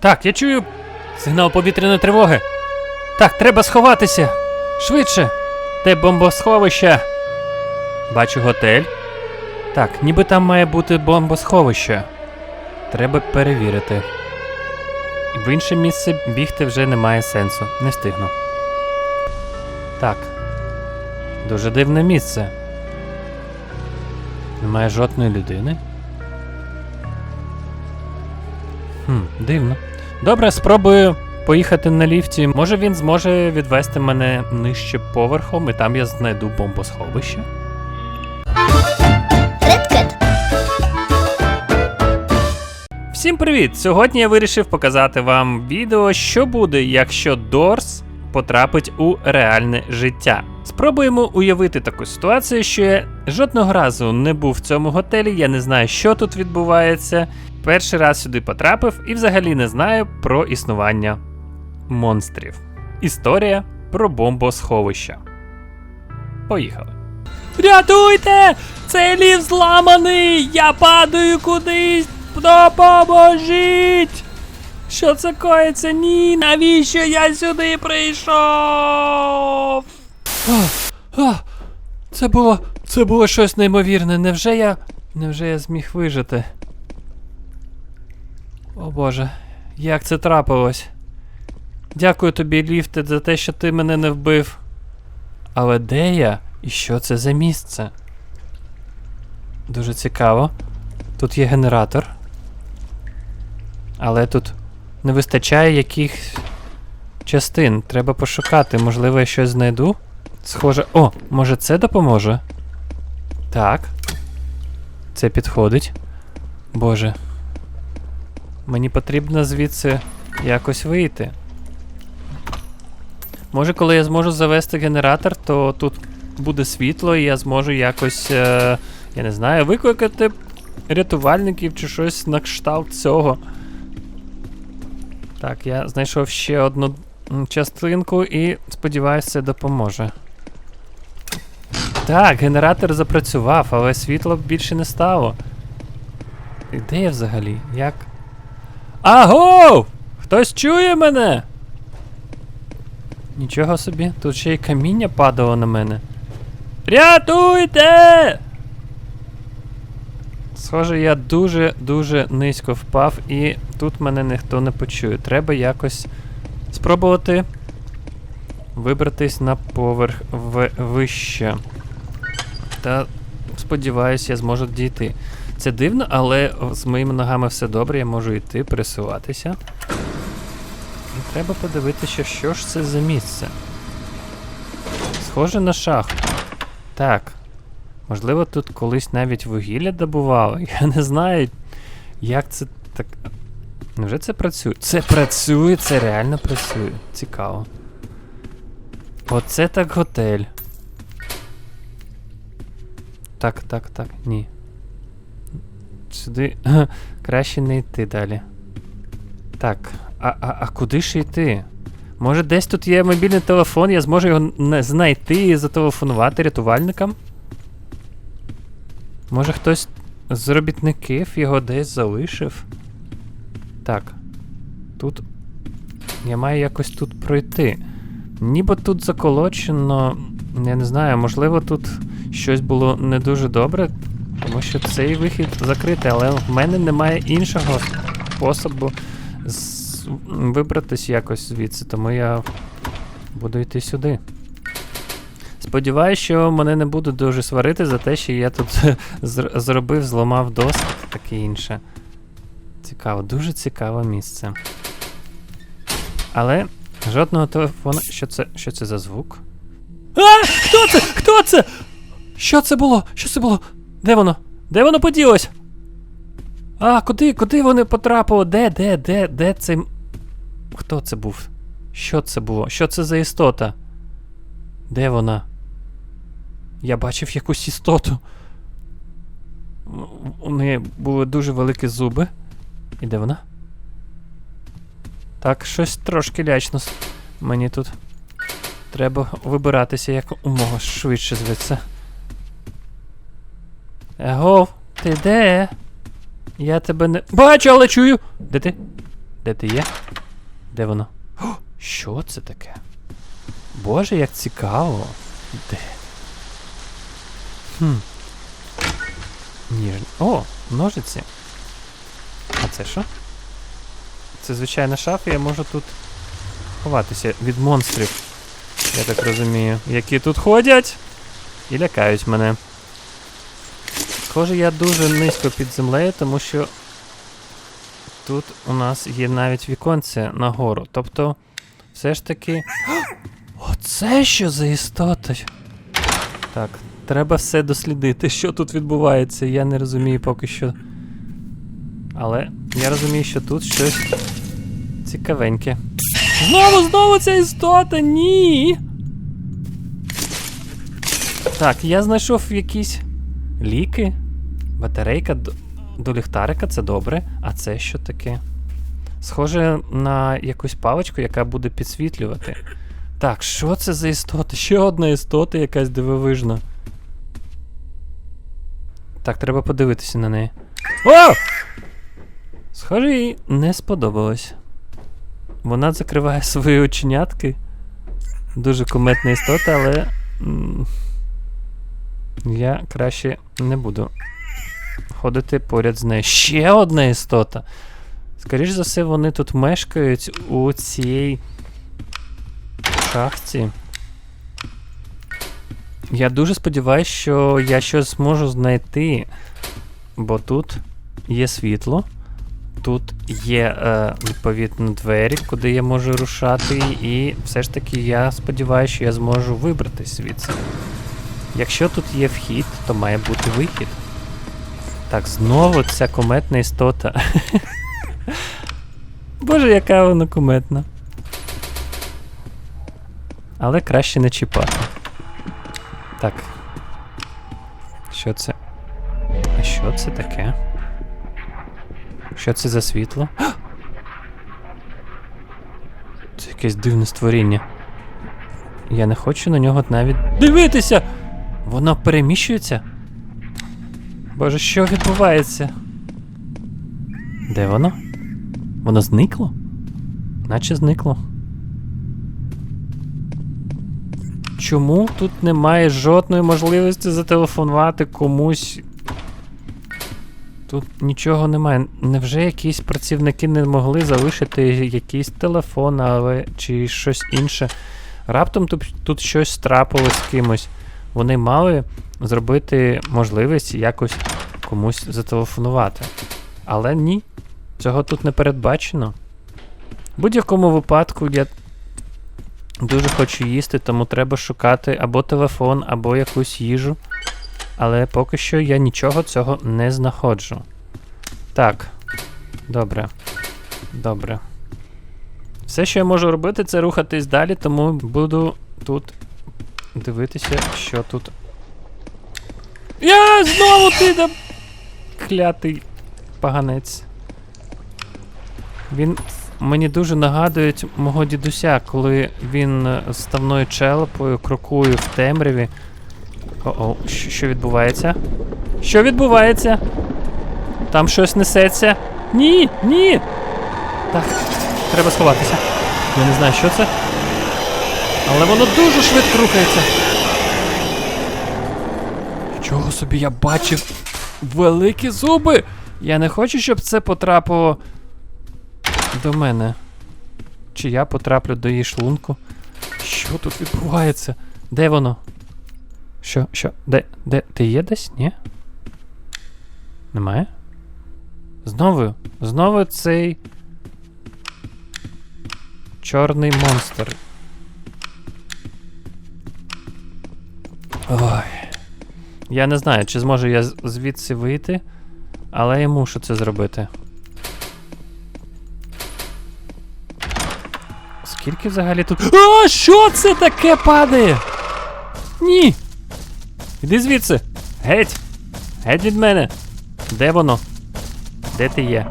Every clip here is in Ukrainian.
Так, я чую сигнал повітряної тривоги. Так, треба сховатися. Швидше. Де бомбосховище? Бачу готель. Так, ніби там має бути бомбосховище. Треба перевірити. В інше місце бігти вже немає сенсу. Не встигну. Так. Дуже дивне місце. Немає жодної людини. Хм, дивно. Добре, спробую поїхати на ліфті. Може він зможе відвести мене нижче поверхом, і там я знайду бомбосховище. Всім привіт! Сьогодні я вирішив показати вам відео, що буде, якщо Дорс потрапить у реальне життя. Спробуємо уявити таку ситуацію, що я жодного разу не був в цьому готелі, я не знаю, що тут відбувається. Перший раз сюди потрапив і взагалі не знаю про існування монстрів. Історія про бомбосховище. Поїхали. Рятуйте! Цей ліфт зламаний! Я падаю кудись! Допоможіть! Що це коїться? Ні, навіщо я сюди прийшов? А, а, це було. Це було щось неймовірне. Невже я. Невже я зміг вижити? О боже, як це трапилось? Дякую тобі, ліфте, за те, що ти мене не вбив. Але де я і що це за місце? Дуже цікаво. Тут є генератор. Але тут не вистачає якихось частин. Треба пошукати. Можливо, я щось знайду. Схоже. О, може це допоможе? Так. Це підходить. Боже. Мені потрібно звідси якось вийти. Може, коли я зможу завести генератор, то тут буде світло, і я зможу якось, е, я не знаю, викликати рятувальників чи щось на кшталт цього. Так, я знайшов ще одну частинку і сподіваюся, це допоможе. Так, генератор запрацював, але світло більше не стало. І Де я взагалі? Як? Аго! Хтось чує мене? Нічого собі, тут ще й каміння падало на мене. Рятуйте! Схоже, я дуже-дуже низько впав, і тут мене ніхто не почує. Треба якось спробувати вибратись на поверх вище. Та сподіваюся, я зможу дійти. Це дивно, але з моїми ногами все добре, я можу йти, пересуватися. І треба подивитися, що ж це за місце. Схоже на шахту. Так. Можливо, тут колись навіть вугілля добували. Я не знаю, як це так. Невже це працює? Це працює, це реально працює. Цікаво. Оце так готель. Так, так, так, ні. Сюди краще не йти далі. Так, а, а, а куди ж йти? Може десь тут є мобільний телефон, я зможу його знайти і зателефонувати рятувальникам? Може хтось з робітників його десь залишив? Так. Тут. Я маю якось тут пройти. Ніби тут заколочено. Я не знаю, можливо, тут щось було не дуже добре, тому що цей вихід закритий, але в мене немає іншого способу вибратись якось звідси, тому я буду йти сюди. Сподіваюсь, що мене не будуть дуже сварити за те, що я тут зробив, зламав доск, таке інше. Цікаво, дуже цікаве місце. Але жодного телефону. Що це? Що це за звук? А! Хто це? Хто це? Що це було? Що це було? Де воно? Де воно поділось? А, куди? Куди вони потрапили? Де, де, де, де цей. Хто це був? Що це було? Що це за істота? Де вона? Я бачив якусь істоту. У- неї були дуже великі зуби. І де вона? Так, щось трошки лячно. Мені тут. Треба вибиратися як умога швидше звідси. Его, ти де? Я тебе не. Бачу, але чую! Де ти? Де ти є? Де воно? О, що це таке? Боже, як цікаво. Де? Хм. Ніж... О, ножиці. А це що? Це звичайна шафа, я можу тут ховатися від монстрів. Я так розумію, які тут ходять і лякають мене. Схоже, я дуже низько під землею, тому що тут у нас є навіть віконце нагору. Тобто, все ж таки. Оце що за істота? Так, треба все дослідити, що тут відбувається. Я не розумію поки що. Але я розумію, що тут щось цікавеньке. Знову, знову ця істота! Ні! Так, я знайшов якісь ліки, батарейка до, ліхтарика, це добре. А це що таке? Схоже на якусь паличку, яка буде підсвітлювати. Так, що це за істота? Ще одна істота якась дивовижна. Так, треба подивитися на неї. О! Схоже, їй не сподобалось. Вона закриває свої оченятки. Дуже куметна істота, але. Я краще не буду ходити поряд з нею. Ще одна істота. Скоріш за все, вони тут мешкають у цій шахті. Я дуже сподіваюся, що я щось зможу знайти, бо тут є світло. Тут є е, відповідно двері, куди я можу рушати, і все ж таки я сподіваюся, що я зможу вибратись звідси. Якщо тут є вхід, то має бути вихід. Так, знову ця кометна істота. Боже, яка вона кометна. Але краще не чіпати. Так. Що це? А що це таке? Що це за світло? Це якесь дивне створіння. Я не хочу на нього навіть дивитися! Воно переміщується? Боже, що відбувається? Де воно? Воно зникло? Наче зникло. Чому тут немає жодної можливості зателефонувати комусь? Тут нічого немає. Невже якісь працівники не могли залишити якийсь телефон але, чи щось інше? Раптом тут, тут щось трапилось з кимось. Вони мали зробити можливість якось комусь зателефонувати. Але ні, цього тут не передбачено. В будь-якому випадку я дуже хочу їсти, тому треба шукати або телефон, або якусь їжу. Але поки що я нічого цього не знаходжу. Так. Добре. Добре. Все, що я можу робити, це рухатись далі, тому буду тут дивитися, що тут. Я знову ти да... клятий поганець. Він мені дуже нагадує мого дідуся, коли він з ставною челепою крокує в темряві. О-о, що відбувається? Що відбувається? Там щось несеться. Ні, ні. Так, треба сховатися. Я не знаю, що це. Але воно дуже швидко рухається. Чого собі я бачив великі зуби? Я не хочу, щоб це потрапило до мене. Чи я потраплю до її шлунку? Що тут відбувається? Де воно? Що? Що? Де? Де? Ти є десь? Ні? Немає? Знову? Знову цей. Чорний монстр. Ой. Я не знаю, чи зможу я звідси вийти, але я мушу це зробити. Скільки взагалі тут. А, що це таке падає? Ні. Іди звідси. Геть! Геть від мене. Де воно? Де ти є?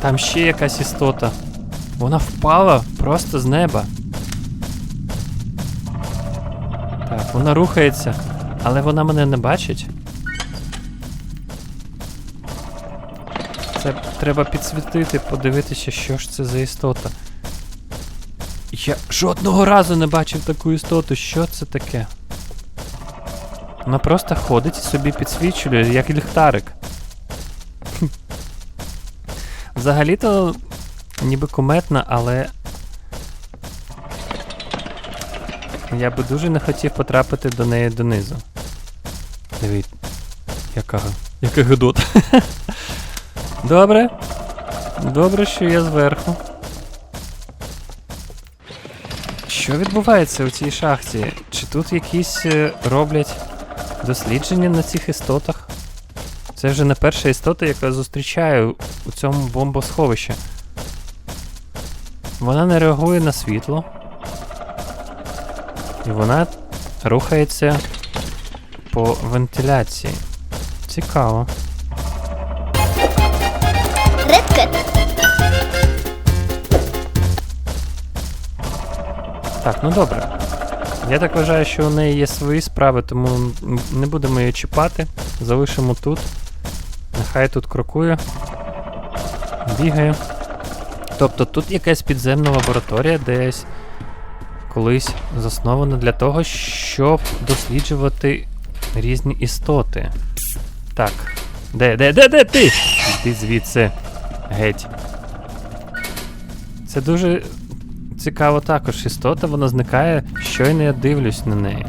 Там ще якась істота. Вона впала просто з неба. Так, вона рухається, але вона мене не бачить. Це треба підсвітити, подивитися, що ж це за істота. Я жодного разу не бачив таку істоту. Що це таке? Вона просто ходить і собі підсвічує, як ліхтарик. Взагалі-то ніби куметна, але. Я би дуже не хотів потрапити до неї донизу. Дивіть. Яка. Яка гидота. Добре. Добре, що я зверху. Що відбувається у цій шахті? Чи тут якісь е, роблять дослідження на цих істотах? Це вже не перша істота, яка зустрічаю у цьому бомбосховищі. Вона не реагує на світло. І вона рухається по вентиляції. Цікаво. Редкет. Так, ну добре. Я так вважаю, що у неї є свої справи, тому не будемо її чіпати. Залишимо тут. Нехай тут крокує. Бігає. Тобто тут якась підземна лабораторія десь колись заснована для того, щоб досліджувати різні істоти. Так. Де, де, де, де ти? Йди звідси. Геть. Це дуже цікаво також істота, вона зникає, щойно я дивлюсь на неї.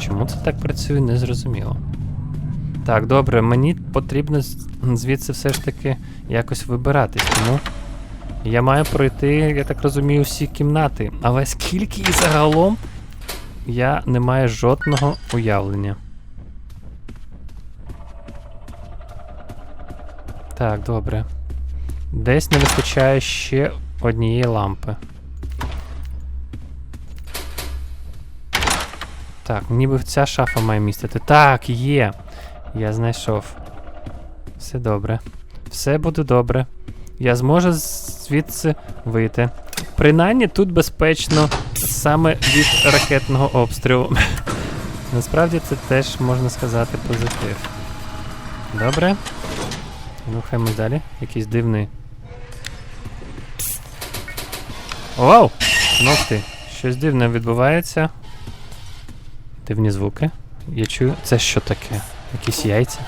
Чому це так працює, не зрозуміло. Так, добре, мені потрібно звідси все ж таки якось вибиратись, тому я маю пройти, я так розумію, всі кімнати. Але скільки і загалом я не маю жодного уявлення. Так, добре. Десь не вистачає ще однієї лампи. Так, ніби ця шафа має містити. Так, є. Я знайшов. Все добре. Все буде добре. Я зможу звідси вийти. Принаймні тут безпечно саме від ракетного обстрілу. Насправді це теж можна сказати позитив. Добре. Рухаємось далі. Якийсь дивний. Вау! Ну ти, щось дивне відбувається. Дивні звуки. Я чую. Це що таке? Якісь яйця.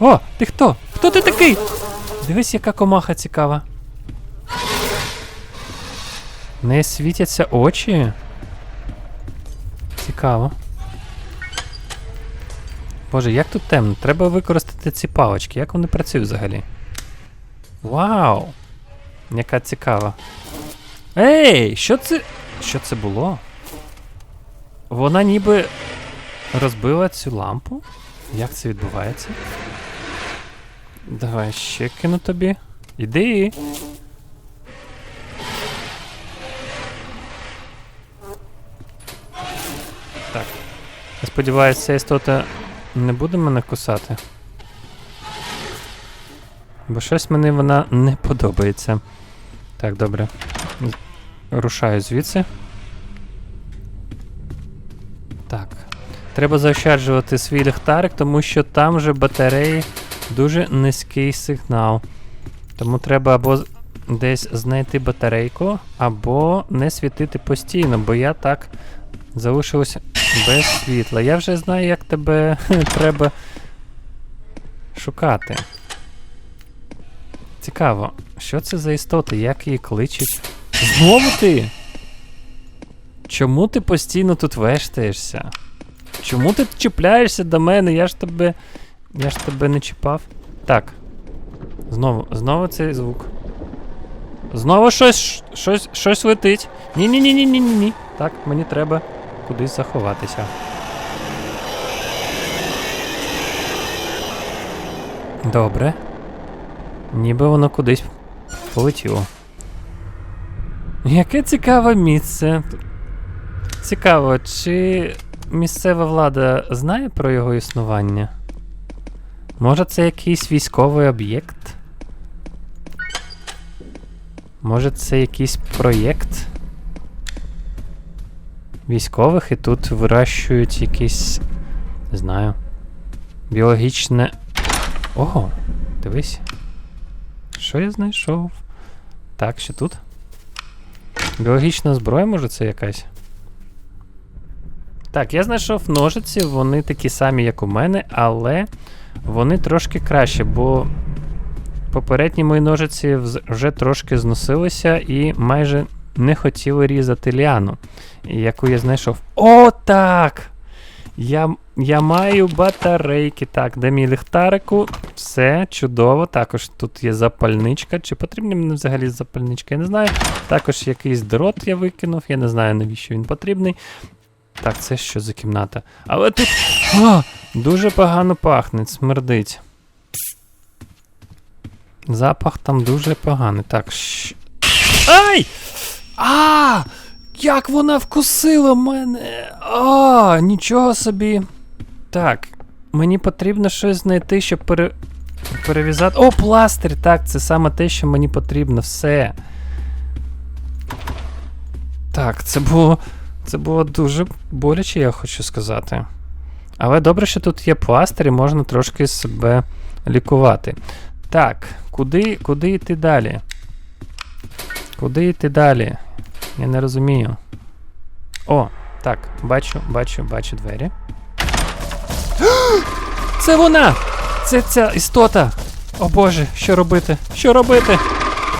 О! Ти хто? Хто ти такий? Дивись, яка комаха цікава. В неї світяться очі. Цікаво. Боже, як тут темно? Треба використати ці палочки. Як вони працюють взагалі? Вау! Яка цікава. Ей! Що це. Що це було? Вона ніби розбила цю лампу? Як це відбувається? Давай ще кину тобі. Іди. Так. Я сподіваюся, ця істота не буде мене кусати. Бо щось мені вона не подобається. Так, добре. Рушаю звідси. Так. Треба заощаджувати свій ліхтарик, тому що там же батареї дуже низький сигнал. Тому треба або десь знайти батарейку, або не світити постійно, бо я так залишилось без світла. Я вже знаю, як тебе треба шукати. Цікаво, що це за істоти, як її кличуть? Знову ти? Чому ти постійно тут вештаєшся? Чому ти чіпляєшся до мене? Я ж тебе. Я ж тебе не чіпав. Так. Знову, знову цей звук. Знову щось, щось, щось летить. Ні-ні-ні-ні-ні-ні. Так, мені треба кудись заховатися. Добре. Ніби воно кудись полетіло. Яке цікаве місце. Цікаво, чи місцева влада знає про його існування? Може, це якийсь військовий об'єкт? Може, це якийсь проєкт військових і тут вирощують якісь. Не знаю. Біологічне. Ого! Дивись. Що я знайшов? Так, що тут? Біологічна зброя, може, це якась? Так, я знайшов ножиці, вони такі самі, як у мене, але вони трошки краще, бо попередні мої ножиці вже трошки зносилися і майже не хотіли різати ліану, яку я знайшов. О, так! Я, я маю батарейки. Так, де мій ліхтарику? Все чудово. Також тут є запальничка. Чи потрібні мені взагалі запальничка? Я не знаю. Також якийсь дрот я викинув. Я не знаю, навіщо він потрібний. Так, це що за кімната? Але тут. О, дуже погано пахне, смердить. Запах там дуже поганий. Так. Щ... Ай! А! Як вона вкусила мене! А, нічого собі. Так, мені потрібно щось знайти, щоб пере... перев'язати. О, пластир! Так, це саме те, що мені потрібно. Все. Так, це було. Це було дуже боляче, я хочу сказати. Але добре, що тут є пластир і можна трошки себе лікувати. Так, куди, куди йти далі? Куди йти далі? Я не розумію. О, так, бачу, бачу, бачу двері. Це вона! Це ця істота! О боже, що робити? Що робити?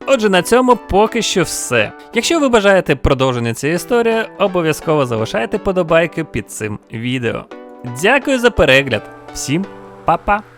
Отже, на цьому поки що все. Якщо ви бажаєте продовження цієї історії, обов'язково залишайте подобайки під цим відео. Дякую за перегляд. Всім па-па!